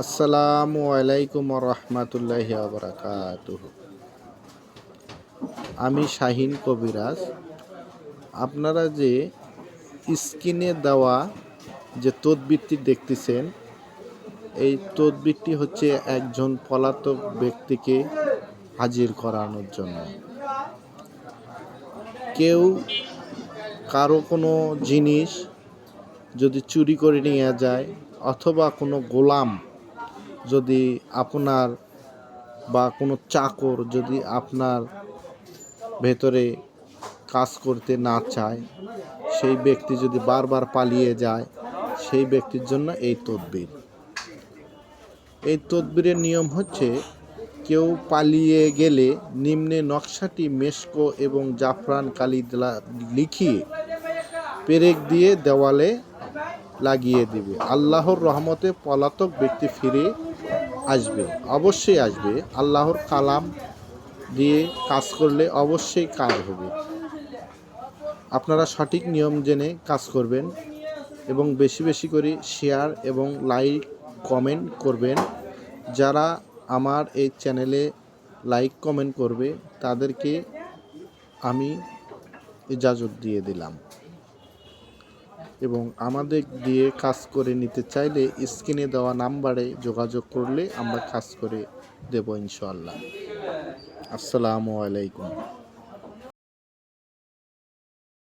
আসসালামু আলাইকুম রহমতুল্লাহ বরাকাত আমি শাহিন কবিরাজ। আপনারা যে স্ক্রিনে দেওয়া যে তদবিরটি দেখতেছেন, এই তদবিরটি হচ্ছে একজন পলাতক ব্যক্তিকে হাজির করানোর জন্য। কেউ কারও কোনো জিনিস যদি চুরি করে নিয়ে যায় অথবা কোনো গোলাম যদি আপনার বা কোনো চাকর যদি আপনার ভেতরে কাজ করতে না চায়, সেই ব্যক্তি যদি বারবার পালিয়ে যায়, সেই ব্যক্তির জন্য এই তদবির। এই তদবিরের নিয়ম হচ্ছে, কেউ পালিয়ে গেলে নিম্নে নকশাটি মেশকো এবং জাফরান কালি লিখিয়ে পেরেক দিয়ে দেওয়ালে লাগিয়ে দিবে। আল্লাহর রহমতে পলাতক ব্যক্তি ফিরে আসবে, অবশ্যই আসবে। আল্লাহর কালাম দিয়ে কাজ করলে অবশ্যই কাজ হবে। আপনারা সঠিক নিয়ম জেনে কাজ করবেন এবং বেশি বেশি করে শেয়ার এবং লাইক, কমেন্ট করবেন। যারা আমার এই চ্যানেলে লাইক, কমেন্ট করবে, তাদেরকে আমি ইজাজত দিয়ে দিলাম। এবং আমাদের দিয়ে কাজ করে নিতে চাইলে স্ক্রিনে দেওয়া নাম্বারে যোগাযোগ করলে আমরা কাজ করে দেব ইনশাল্লাহ আসসালামু আলাইকুম।